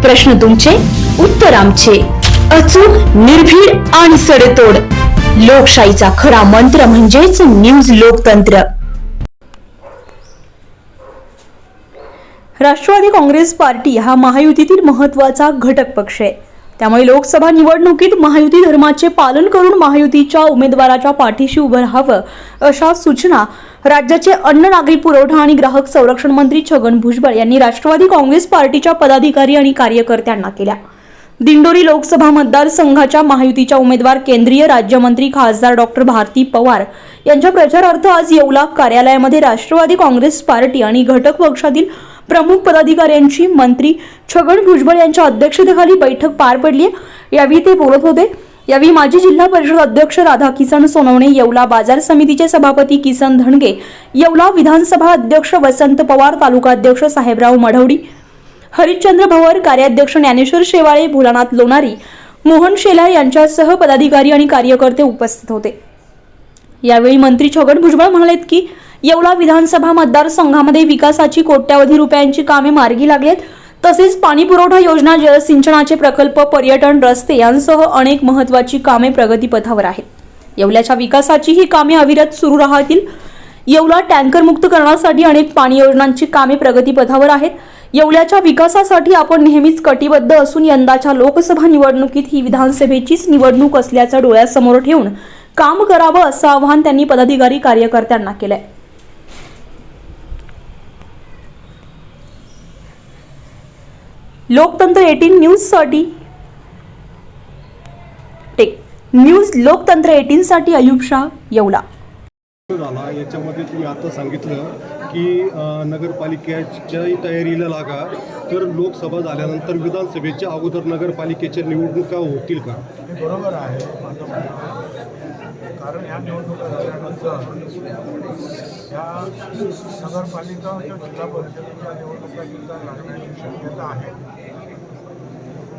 प्रश्न तुमचे उत्तर आमचे. अचूक निर्भीड आणि सडेतोड. लोकशाहीचा खरा मंत्र म्हणजेच न्यूज लोकतंत्र. राष्ट्रवादी काँग्रेस पार्टी हा महायुतीतील महत्त्वाचा घटक पक्ष आहे. त्यामुळे लोकसभा निवडणुकीत महायुती धर्माचे पालन करून महायुतीच्या उमेदवाराच्या पाठीशी उभं राहावं अशा सूचना राज्याचे अन्न नागरी पुरवठा आणि ग्राहक संरक्षण मंत्री छगन भुजबळ यांनी राष्ट्रवादी काँग्रेस पार्टीच्या पदाधिकारी आणि कार्यकर्त्यांना केल्या. दिंडोरी लोकसभा मतदारसंघाच्या महायुतीच्या उमेदवार केंद्रीय राज्यमंत्री खासदार डॉक्टर भारती पवार यांच्या प्रचारार्थ आज येवला कार्यालयामध्ये राष्ट्रवादी काँग्रेस पार्टी आणि घटक पक्षातील प्रमुख पदाधिकाऱ्यांची मंत्री छगन भुजबळ यांच्या अध्यक्षतेखाली बैठक पार पडली यावेळी ते बोलत होते. यावेळी माजी जिल्हा परिषद अध्यक्ष राधा किसन सोनवणे येवला बाजार समितीचे सभापती किसन धणगे येवला विधानसभा अध्यक्ष वसंत पवार तालुका अध्यक्ष साहेबराव मढवडी हरिश्चंद्र भवर कार्याध्यक्ष ज्ञानेश्वर शेवाळे भोलानाथ लोणारी मोहन शेलार यांच्यासह पदाधिकारी आणि कार्यकर्ते उपस्थित होते. यावेळी मंत्री छगन भुजबळ म्हणालेत की येवला विधानसभा मतदारसंघामध्ये विकासाची कोट्यावधी रुपयांची कामे मार्गी लागलेत. तसेच पाणी पुरवठा योजना जलसिंचनाचे प्रकल्प पर्यटन रस्ते यांसह अनेक महत्वाची कामे प्रगतीपथावर आहेत. येवल्याच्या विकासाची ही कामे अविरत सुरू राहतील. येवला टँकर मुक्त करण्यासाठी अनेक पाणी योजनांची कामे प्रगतीपथावर आहेत. येवल्याच्या विकासासाठी आपण नेहमीच कटिबद्ध असून यंदाच्या लोकसभा निवडणुकीत ही विधानसभेचीच निवडणूक असल्याचं डोळ्यासमोर ठेवून काम करावं असं आवाहन त्यांनी पदाधिकारी कार्यकर्त्यांना केलंय. लोकतंत्र एटीन न्यूजसाठी टेक. न्यूज लोकतंत्र एटीनसाठी अयुब शाह येवला. झाला याच्यामध्ये तुम्ही आता सांगितलं की अ, नगरपालिकेच्याही तयारीला लागा तर लोकसभा झाल्यानंतर विधानसभेच्या अगोदर नगरपालिकेच्या निवडणुका होतील का? बरोबर आहे कारण ह्या निवडणुका झाल्यानंतर ह्या नगरपालिका जिल्हा परिषदेच्या निवडणुका सुद्धा लागण्याची शक्यता आहे.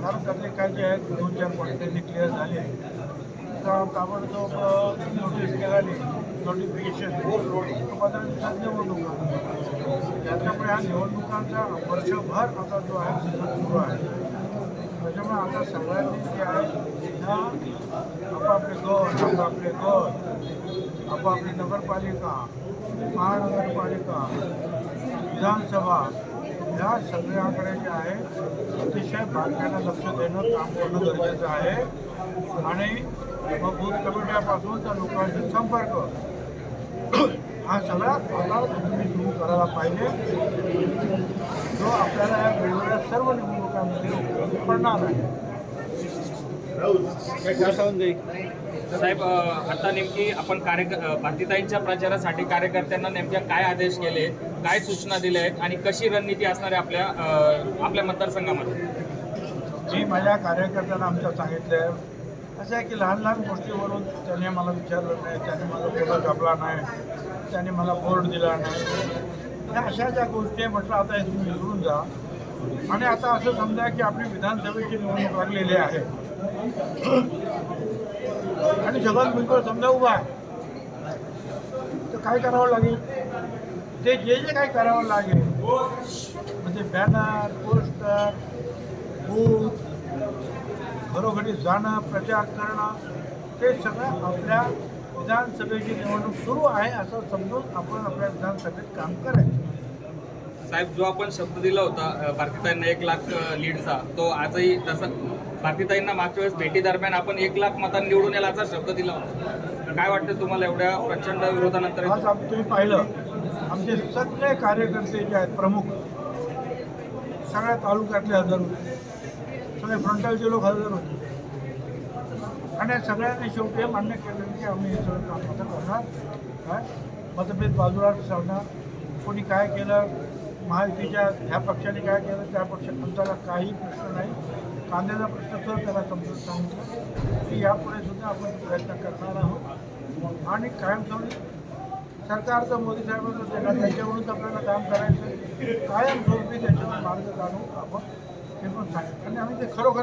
कारण त्यातले काय जे आहेत दोन चार पॉईंट त्यांनी क्लिअर झाले. तर ताबडतोब नोटीस निघाली नोटिफिकेशन पंधरा दिवसात निवडणुका त्याच्यामुळे ह्या निवडणुकांचा वर्षभर आता जो आहे सीझन सुरू आहे त्याच्यामुळे आता सगळ्यांनी जे आहे ह्या आपापले गट आपापले गट आपापली नगरपालिका महानगरपालिका विधानसभा या सगळ्याकडे जे आहे अतिशय बारकाईनं लक्ष देणं काम करणं गरजेचं आहे. आणि मग बूथ कमिट्यापासून त्या लोकांशी संपर्क. हा सगळा आता तुम्ही सुरू करायला पाहिजे. जो आपल्याला या वेगवेगळ्या सर्व निवडणुकांमध्ये पडणार आहे साहेब आता नेमकी आपण कार्य भारतीताईंच्या प्रचारासाठी कार्यकर्त्यांना नेमक्या काय आदेश केले काय सूचना दिल्या आहेत आणि कशी रणनीती असणार आहे आपल्या आपल्या मतदारसंघामध्ये? जी माझ्या कार्यकर्त्यांना आमच्या सांगितलं आहे असं आहे की लहान लहान गोष्टीवरून त्याने मला विचारलं नाही त्याने मला फोटो छापला नाही त्याने मला बोर्ड दिला नाही. अशा ज्या गोष्टी आहे म्हटलं आता हे तुम्ही विसरून जा. आणि आता असं समजा की आपली विधानसभेची निवडणूक लागलेली आहे. आणि जगन बिलकुल समजा उभा आहे. तर काय करावं लागेल? ते जे जे काही करावं लागेल म्हणजे बॅनर पोस्टर बूथ घरोघरी जाणं प्रचार करणं ते सगळं आपल्या विधानसभेची निवडणूक सुरू आहे असं समजून आपण आपल्या विधानसभेत काम करायचं. साहेब जो आपण शब्द दिला होता अ, भारतीताईंना एक लाख लीडचा तो आजही तसा भारतीताईंना मागच्या वेळेस भेटी दरम्यान आपण एक लाख मतांनी निवडून यायला असा शब्द दिला होता. काय वाटतं तुम्हाला एवढ्या प्रचंड विरोधानंतर? आज तुम्ही पाहिलं आमचे सगळे कार्यकर्ते जे आहेत प्रमुख सगळ्या तालुक्यातले हजर होते. सगळे फ्रंटलचे लोक हजर होते. आणि सगळ्यांनी शेवटी मान्य केलं की आम्ही हे सगळं काम करणार. काय मतभेद बाजूला सांगणार कोणी काय केलं महायुतीच्या ह्या पक्षाने काय केलं त्या पक्षात आमच्याला काही प्रश्न नाही. कांद्याचा प्रश्न सर त्याला समजून सांगितलं की यापुढे सुद्धा आपण प्रयत्न करणार आहोत. आणि कायमस्वरूपी सरकारचं मोदी साहेबांचं देणार त्याच्यावरूनच आपल्याला काम करायचं कायमस्वरूपी त्याच्यावर मार्ग काढून आपण हे पण सांगितलं आणि आम्ही ते खरोखर